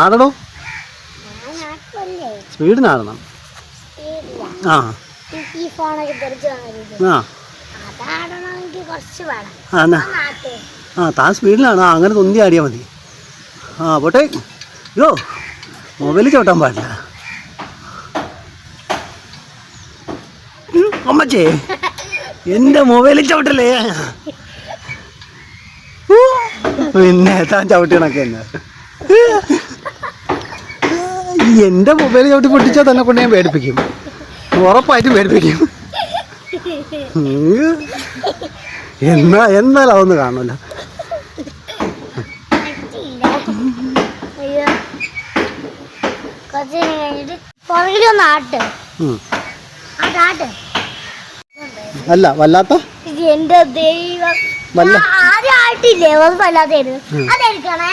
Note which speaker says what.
Speaker 1: ആടടോ?
Speaker 2: ആക്കുമല്ലേ
Speaker 1: സ്പീഡിന് ആടണം ആ. എന്നാ. താൻ സ്പീഡിലാണ്. അങ്ങനെ തൊന്തി ആടിയാൽ മതി. ആ പോട്ടെ. യോ മൊബൈലിൽ ചവിട്ടാൻ പാടില്ല. അമ്മച്ചേ എന്റെ മൊബൈലിൽ ചവിട്ടല്ലേ? പിന്നെ താൻ ചവിട്ടണൊക്കെ തന്നെ. ഈ എന്റെ മൊബൈൽ ചവിട്ടി പൊട്ടിച്ചാൽ തന്നെ കൊണ്ട് ഞാൻ പേടിപ്പിക്കും. ഉറപ്പായിട്ടും പേടിപ്പിക്കും. എന്നാ എന്നാലും അതൊന്നും കാണില്ല അല്ല വല്ലാത്ത?
Speaker 2: എന്റെ ദൈവം. ആദ്യം ആട്ടില്ലേ?
Speaker 1: വല്ലാതെ
Speaker 2: അതെടുക്കണേ